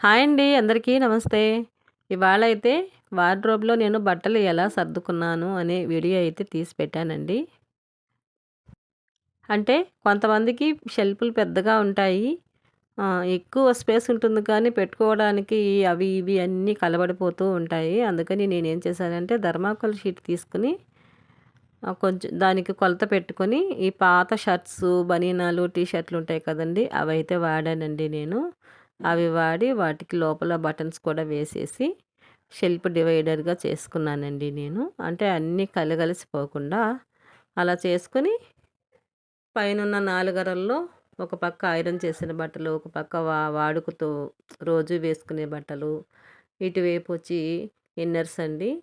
Hi అండి అందరికీ నమస్తే. ఇవాళ అయితే వార్డ్రోబ్లో నేను బట్టలు ఎలా సర్దుకున్నాను అనే వీడియో అయితే తీసి పెట్టానండి. అంటే కొంతమందికి షెల్ఫ్లు పెద్దగా ఉంటాయి. ఎక్కువ స్పేస్ ఉంటుంది కానీ పెట్టుకోవడానికి అవి ఇవి అన్నీ కలబడిపోతూ ఉంటాయి. అందుకని నేనేం చేశానంటే ధర్మాకోల్ షీట్ తీసుకుని కొంచెం దానికి కొలత పెట్టుకొని ఈ పాత షర్ట్స్ బనీనాలు టీ షర్ట్లు ఉంటాయి కదండి అవి అయితే వాడానండి నేను. అవి వాడి వాటికి లోపల బటన్స్ కూడా వేసేసి షెల్ఫ్ డివైడర్గా చేసుకున్నానండి నేను. అంటే అన్నీ కలగలిసిపోకుండా అలా చేసుకొని పైన నాలుగరల్లో ఒక పక్క ఐరన్ చేసిన బట్టలు ఒక పక్క వా వాడుకతో రోజు వేసుకునే బట్టలు ఇటువైపు వచ్చి ఇన్నర్స్ అండి.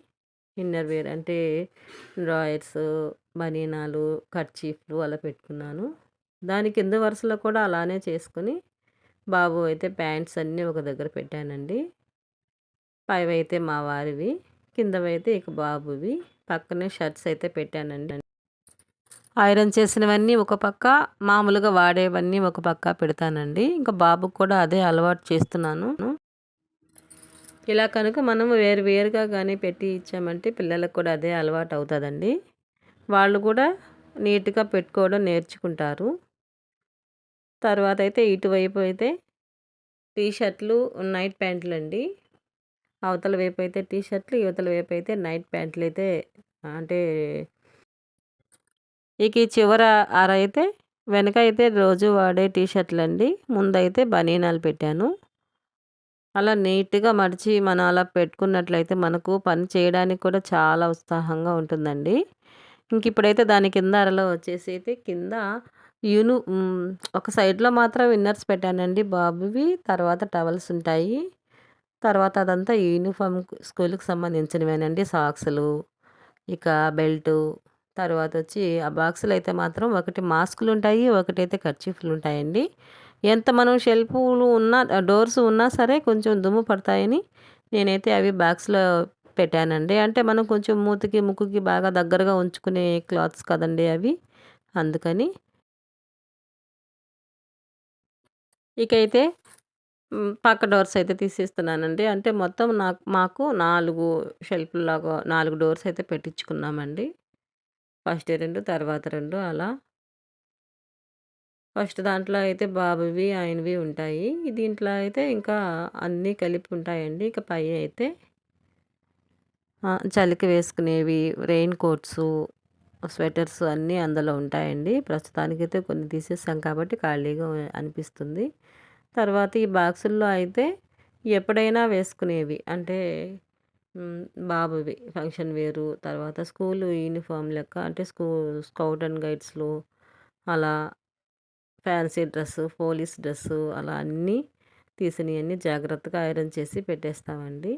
ఇన్నర్ వేర్ అంటే డ్రాయర్స్ బనీనాలు కర్చీఫ్లు అలా పెట్టుకున్నాను. దాని కింద వరుసలో కూడా అలానే చేసుకుని బాబు అయితే ప్యాంట్స్ అన్నీ ఒక దగ్గర పెట్టానండి. పైవైతే మా వారివి కిందవైతే ఇక బాబువి పక్కనే షర్ట్స్ అయితే పెట్టానండి. ఐరన్ చేసినవన్నీ ఒక పక్క మామూలుగా వాడేవన్నీ ఒక పక్క పెడతానండి. ఇంకా బాబుకు కూడా అదే అలవాటు చేస్తున్నాను. ఇలా కనుక మనం వేరు వేరుగా కానీ పెట్టి ఇచ్చామంటే పిల్లలకు కూడా అదే అలవాటు అవుతుందండి. వాళ్ళు కూడా నీట్గా పెట్టుకోవడం నేర్చుకుంటారు. తర్వాత అయితే ఇటువైపు అయితే టీ షర్ట్లు నైట్ ప్యాంట్లు అండి అవతల వైపు అయితే టీ షర్ట్లు యువతల వైపు అయితే నైట్ ప్యాంట్లు అయితే అంటే ఇక ఈ చివర అర అయితే వెనక అయితే రోజు వాడే టీ షర్ట్లు అండి ముందైతే బనీనాలు పెట్టాను. అలా నీట్గా మడిచి మనం అలా పెట్టుకున్నట్లయితే మనకు పని చేయడానికి కూడా చాలా ఉత్సాహంగా ఉంటుందండి. ఇంక ఇప్పుడైతే దాని కింద అరలో వచ్చేసి అయితే కింద యూను ఒక సైడ్లో మాత్రం విన్నర్స్ పెట్టానండి బాబువి తర్వాత టవల్స్ ఉంటాయి. తర్వాత అదంతా యూనిఫామ్ స్కూల్కి సంబంధించినవేనండి సాక్స్లు ఇక బెల్టు తర్వాత వచ్చి ఆ బాక్సులు అయితే మాత్రం ఒకటి మాస్కులు ఉంటాయి ఒకటైతే ఖర్చీఫ్లు ఉంటాయండి ఎంత మనం షెల్ఫ్లు ఉన్నా డోర్స్ ఉన్నా సరే కొంచెం దుమ్ము పడతాయని నేనైతే అవి బాక్స్లో పెట్టానండి. అంటే మనం కొంచెం మూతికి ముక్కుకి బాగా దగ్గరగా ఉంచుకునే క్లాత్స్ కదండి అవి. అందుకని ఇకైతే పక్క డోర్స్ అయితే తీసేస్తున్నానండి. అంటే మొత్తం నాకు మాకు నాలుగు షెల్ఫ్లాగా నాలుగు డోర్స్ అయితే పెట్టించుకున్నామండి. ఫస్ట్ రెండు తర్వాత రెండు అలా. ఫస్ట్ దాంట్లో అయితే బాబువి ఆయనవి ఉంటాయి. దీంట్లో అయితే ఇంకా అన్నీ కలిపి ఉంటాయండి. ఇక పై అయితే చలికి వేసుకునేవి రెయిన్ కోట్స్ స్వెటర్స్ అన్నీ అందులో ఉంటాయండి. ప్రస్తుతానికైతే కొన్ని తీసేసాం కాబట్టి ఖాళీగా అనిపిస్తుంది. తర్వాత ఈ బాక్సుల్లో అయితే ఎప్పుడైనా వేసుకునేవి. అంటే బాబువి ఫంక్షన్ వేరు తర్వాత స్కూల్ యూనిఫామ్ లెక్క అంటే స్కూ స్కౌట్ అండ్ గైడ్స్లో అలా ఫ్యాన్సీ డ్రెస్సు పోలీస్ డ్రెస్సు అలా అన్నీ తీసినవన్నీ జాగ్రత్తగా ఐరన్ చేసి పెట్టేస్తామండి.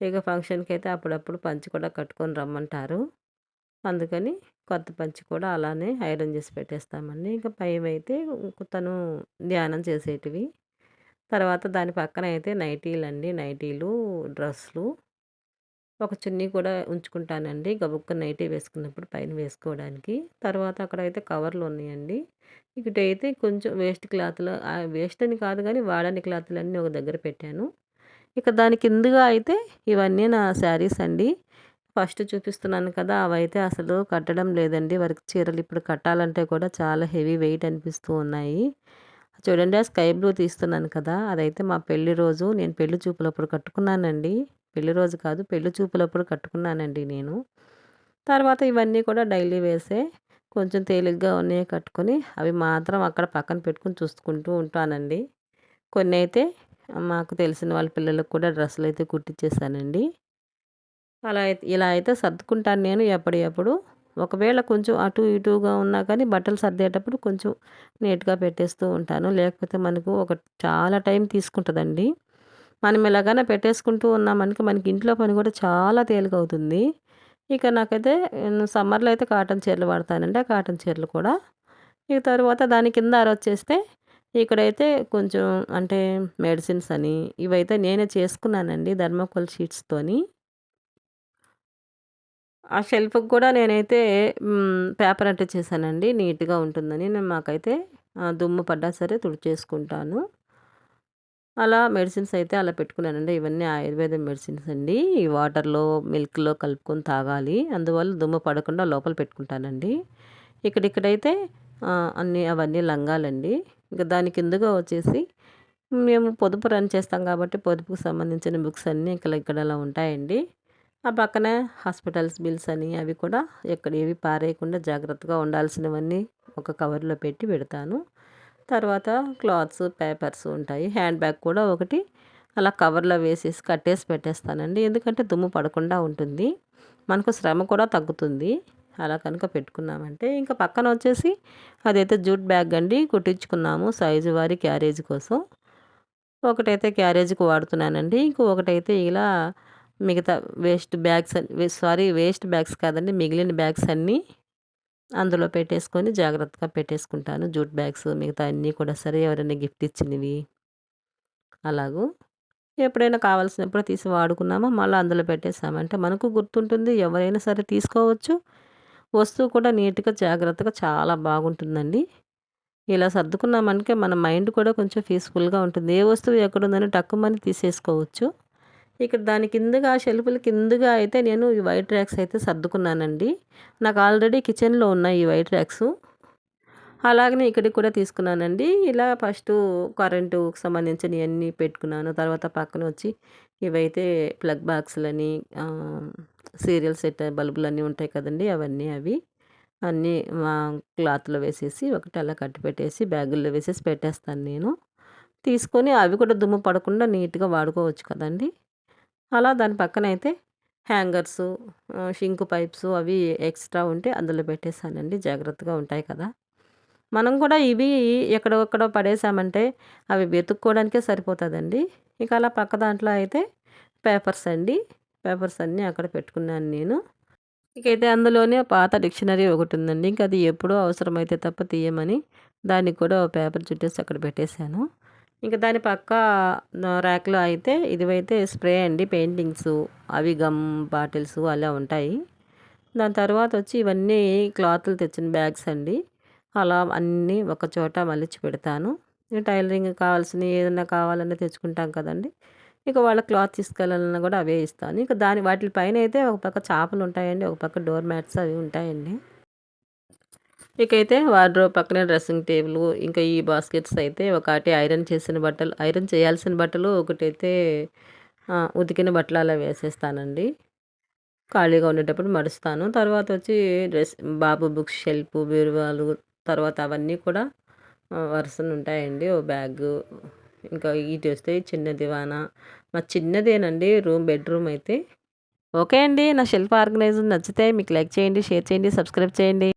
ఇక ఫంక్షన్కి అయితే అప్పుడప్పుడు పంచి కూడా కట్టుకొని రమ్మంటారు. అందుకని కొత్త పంచి కూడా అలానే ఐరన్ చేసి పెట్టేస్తామండి. ఇంకా పైవైతే తను ధ్యానం చేసేటివి. తర్వాత దాని పక్కన అయితే నైటీలు అండి నైటీలు డ్రెస్సులు. ఒక చున్నీ కూడా ఉంచుకుంటానండి. గబుక్క నైటీ వేసుకున్నప్పుడు పైన వేసుకోవడానికి. తర్వాత అక్కడ అయితే కవర్లు ఉన్నాయండి. ఇకటైతే కొంచెం వేస్ట్ క్లాత్లు వేస్ట్ అని కాదు కానీ వాడని క్లాత్లు అన్నీ ఒక దగ్గర పెట్టాను. ఇక దాని కిందగా అయితే ఇవన్నీ నా శారీస్ అండి. ఫస్ట్ చూపిస్తున్నాను కదా! అవైతే అసలు కట్టడం లేదండి. వర్క్ చీరలు ఇప్పుడు కట్టాలంటే కూడా చాలా హెవీ వెయిట్ అనిపిస్తూ ఉన్నాయి. చూడండి ఆ స్కై బ్లూ తీస్తున్నాను కదా అదైతే మా పెళ్ళి రోజు. నేను పెళ్ళి చూపులప్పుడు కట్టుకున్నానండి. పెళ్ళి రోజు కాదు పెళ్ళి చూపులప్పుడు కట్టుకున్నానండి నేను. తర్వాత ఇవన్నీ కూడా డైలీ వేసే కొంచెం తేలిగ్గా ఉన్నాయి కట్టుకొని అవి మాత్రం అక్కడ పక్కన పెట్టుకుని చూసుకుంటూ ఉంటానండి. కొన్ని అయితే మాకు తెలిసిన వాళ్ళ పిల్లలకు కూడా డ్రెస్సులు అయితే కుట్టించేసానండి అలా అయితే ఇలా అయితే సర్దుకుంటాను నేను ఎప్పటికప్పుడు ఒకవేళ కొంచెం అటు ఇటుగా ఉన్నా కానీ బట్టలు సర్దేటప్పుడు కొంచెం నీట్గా పెట్టేస్తూ ఉంటాను. లేకపోతే మనకు ఒక చాలా టైం తీసుకుంటుందండి. మనం ఎలాగైనా పెట్టేసుకుంటూ ఉన్నామనుక మనకి ఇంట్లో పని కూడా చాలా తేలిక అవుతుంది ఇక నాకైతే సమ్మర్లో అయితే కాటన్ చీరలు వాడతానండి. ఆ కాటన్ చీరలు కూడా. ఇక తర్వాత దాని కింద ఆరొచ్చేస్తే ఇక్కడైతే కొంచెం అంటే మెడిసిన్స్ అని ఇవైతే నేనే చేసుకున్నానండి ధర్మకోల్ షీట్స్తోని ఆ షెల్ఫ్కి కూడా నేనైతే పేపర్ అంటే చేశానండి. నీట్గా ఉంటుందని నేను మాకైతే దుమ్ము పడ్డా సరే తుడిచేసుకుంటాను. అలా మెడిసిన్స్ అయితే అలా పెట్టుకున్నానండి. ఇవన్నీ ఆయుర్వేద మెడిసిన్స్ అండి. ఈ వాటర్లో మిల్క్లో కలుపుకొని తాగాలి. అందువల్ల దుమ్ము పడకుండా లోపల పెట్టుకుంటానండి. ఇక్కడిక్కడైతే అన్నీ అవన్నీ లంగాలండి. ఇంకా దాని కిందగా వచ్చేసి మేము పొదుపు రన్ చేస్తాం కాబట్టి పొదుపుకు సంబంధించిన బుక్స్ అన్నీ ఇక్కడ ఇక్కడ అలా ఉంటాయండి. ఆ పక్కనే హాస్పిటల్స్ బిల్స్ అని అవి కూడా ఎక్కడ ఏవి పారేయకుండా జాగ్రత్తగా ఉండాల్సినవన్నీ ఒక కవర్లో పెట్టి పెడతాను. తర్వాత క్లాత్స్ పేపర్స్ ఉంటాయి. హ్యాండ్ బ్యాగ్ కూడా ఒకటి. అలా కవర్లో వేసేసి కట్టేసి పెట్టేస్తానండి. ఎందుకంటే దుమ్ము పడకుండా ఉంటుంది. మనకు శ్రమ కూడా తగ్గుతుంది. అలా కనుక పెట్టుకున్నామంటే ఇంకా పక్కన వచ్చేసి అదైతే జూట్ బ్యాగ్ అండి. కుట్టించుకున్నాము సైజు వారి క్యారేజ్ కోసం. ఒకటైతే క్యారేజ్కి వాడుతున్నానండి. ఇంకొకటైతే ఇలా మిగతా waste bags sorry waste bags కాదండి మిగిలిన బ్యాగ్స్ అన్నీ అందులో పెట్టేసుకొని జాగ్రత్తగా పెట్టేసుకుంటాను. జూట్ బ్యాగ్స్ మిగతా అన్నీ కూడా సరే ఎవరైనా గిఫ్ట్ ఇచ్చినవి. అలాగూ ఎప్పుడైనా కావాల్సినప్పుడు తీసి వాడుకున్నామో మళ్ళీ అందులో పెట్టేసామంటే మనకు గుర్తుంటుంది ఎవరైనా సరే తీసుకోవచ్చు. వస్తువు కూడా నీట్గా జాగ్రత్తగా చాలా బాగుంటుందండి. ఇలా సర్దుకున్నామంటే మన మైండ్ కూడా కొంచెం పీస్ఫుల్గా ఉంటుంది. ఏ వస్తువు ఎక్కడుందని టక్కుమని తీసేసుకోవచ్చు. ఇక్కడ దాని కిందగా షెల్ఫ్ల కిందగా అయితే నేను ఈ వైట్ ర్యాక్స్ అయితే సర్దుకున్నానండి. నాకు ఆల్రెడీ కిచెన్లో ఉన్నాయి ఈ వైట్ ర్యాక్స్. అలాగనే ఇక్కడికి కూడా తీసుకున్నానండి. ఇలా ఫస్ట్ కరెంటుకు సంబంధించిన అన్నీ పెట్టుకున్నాను. తర్వాత పక్కన వచ్చి ఇవైతే ప్లగ్ బాక్సులని సీరియల్ సెట్ బల్బులు అన్నీ ఉంటాయి కదండి అవన్నీ అవి. అన్నీ క్లాత్లో వేసేసి ఒకటి అలా కట్టి పెట్టేసి బ్యాగుల్లో వేసేసి పెట్టేస్తాను నేను. తీసుకొని అవి కూడా దుమ్ము పడకుండా నీట్గా వాడుకోవచ్చు కదండి. అలా దాని పక్కన అయితే హ్యాంగర్స్ షింక్ పైప్స్ అవి ఎక్స్ట్రా ఉంటే అందులో పెట్టేసానండి జాగ్రత్తగా ఉంటాయి కదా. మనం కూడా ఇవి ఎక్కడొక్కడో పడేసామంటే అవి వెతుక్కోవడానికే సరిపోతుందండి. ఇక అలా పక్క దాంట్లో అయితే పేపర్స్ అండి. పేపర్స్ అన్నీ అక్కడ పెట్టుకున్నాను నేను. ఇకైతే అందులోనే పాత డిక్షనరీ ఒకటి ఉందండి. ఇంకా అది ఎప్పుడూ అవసరమైతే తప్ప తీయమని దానికి కూడా పేపర్ చుట్టేసి అక్కడ పెట్టేశాను. ఇంకా దాని పక్క ర్యాక్లో అయితే ఇదివైతే స్ప్రే అండి పెయింటింగ్స్ అవి గమ్ బాటిల్స్ అలా ఉంటాయి. దాని తర్వాత వచ్చి ఇవన్నీ క్లాత్లు తెచ్చిన బ్యాగ్స్ అండి. అలా అన్నీ ఒక చోట మలిచి పెడతాను. టైలరింగ్ కావాల్సిన ఏదైనా కావాలన్నా తెచ్చుకుంటాం కదండి. ఇక వాళ్ళ క్లాత్ తీసుకెళ్ళాలన్నా కూడా అవే ఇస్తాను. ఇక దాని వాటి పైన అయితే ఒక పక్క చేపలు ఉంటాయండి ఒక పక్క డోర్ మ్యాట్స్ అవి ఉంటాయండి. ఇకైతే వార్డ్రోబ్ పక్కనే డ్రెస్సింగ్ టేబుల్ ఇంకా ఈ బాస్కెట్స్ అయితే ఒకటి ఐరన్ చేసిన బట్టలు ఐరన్ చేయాల్సిన బట్టలు ఒకటైతే ఉతికిన బట్టలు అలా వేసేస్తానండి. ఖాళీగా ఉండేటప్పుడు మరుస్తాను తర్వాత వచ్చి డ్రెస్ బాబు బుక్స్ షెల్ఫ్ బీరువాలు తర్వాత అవన్నీ కూడా వరుసలు ఉంటాయండి. ఓ బ్యాగ్ ఇంకా ఇటు వస్తే చిన్న దివానా. మా చిన్నదేనండి రూమ్ బెడ్రూమ్ అయితే. ఓకే అండి నా షెల్ఫ్ ఆర్గనైజర్ నచ్చితే మీకు లైక్ చేయండి షేర్ చేయండి సబ్స్క్రైబ్ చేయండి.